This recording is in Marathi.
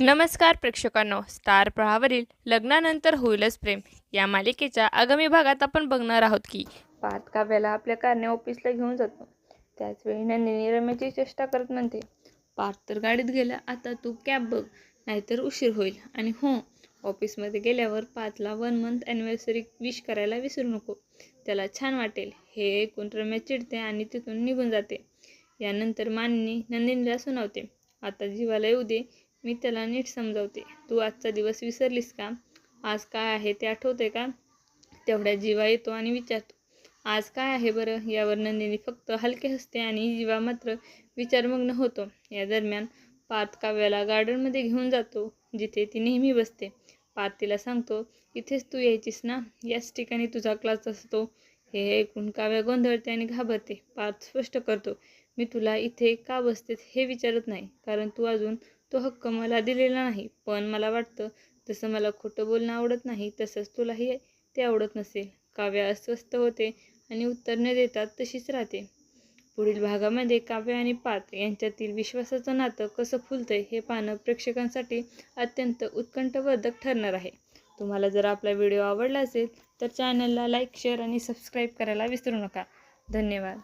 नमस्कार प्रेक्षकांनो. स्टार प्रहावरील लग्नानंतर होईलच प्रेम. या मालिकेच्या आगामी भागात आपण बघणार आहोत की पार्थ काव्याला आपल्या कारने ऑफिसला घेऊन जातो. त्याचवेळी नंदिनी रम्याची चेष्टा करत म्हणते पार्थ तर गाडीत गेला आता तू कॅब बघ नाहीतर उशीर होईल. आणि हो ऑफिसमध्ये गेल्यावर पाचला वन मंथ ॲनिव्हर्सरी विश करायला विसरू नको. त्याला छान वाटेल. हे ऐकून रम्या चिडते आणि तिथून निघून जाते. यानंतर मानिनी नंदिनीला सुनावते आता जीवाला येऊ दे मी त्याला नीट समजावते. तू आजचा दिवस विसरलीस का? आज काय आहे ते आठवते का? तेवढ्या जीवा येतो आणि विचारतो. आज काय आहे बरं यावर नंदिनी फक्त हलके हसते आणि जीवा मात्र विचारमग्न होतो. या दरम्यान पार्थ काव्याला गार्डनमध्ये घेऊन जातो जिथे ती नेहमी बसते. पार्थ तिला सांगतो इथेच तू यायचीस ना? याच ठिकाणी तुझा क्लास असतो. हे ऐकून काव्या गोंधळते आणि घाबरते. पार्थ स्पष्ट करतो मी तुला इथे का बसतेस हे विचारत नाही. कारण तू अजून तो हक्क मला दिलेला नाही पण मला वाटतं जसं मला खोटं बोलणं आवडत नाही तसंच तुलाही ते आवडत नसेल. काव्य अस्वस्थ होते आणि उत्तर न देतात तशीच राहते. पुढील भागामध्ये काव्य आणि पात यांच्यातील विश्वासाचं नातं कसं फुलतंय हे पाहणं प्रेक्षकांसाठी अत्यंत उत्कंठवर्धक ठरणार आहे. तुम्हाला जर आपला व्हिडिओ आवडला असेल तर चॅनलला लाईक शेअर आणि सबस्क्राईब करायला विसरू नका. धन्यवाद.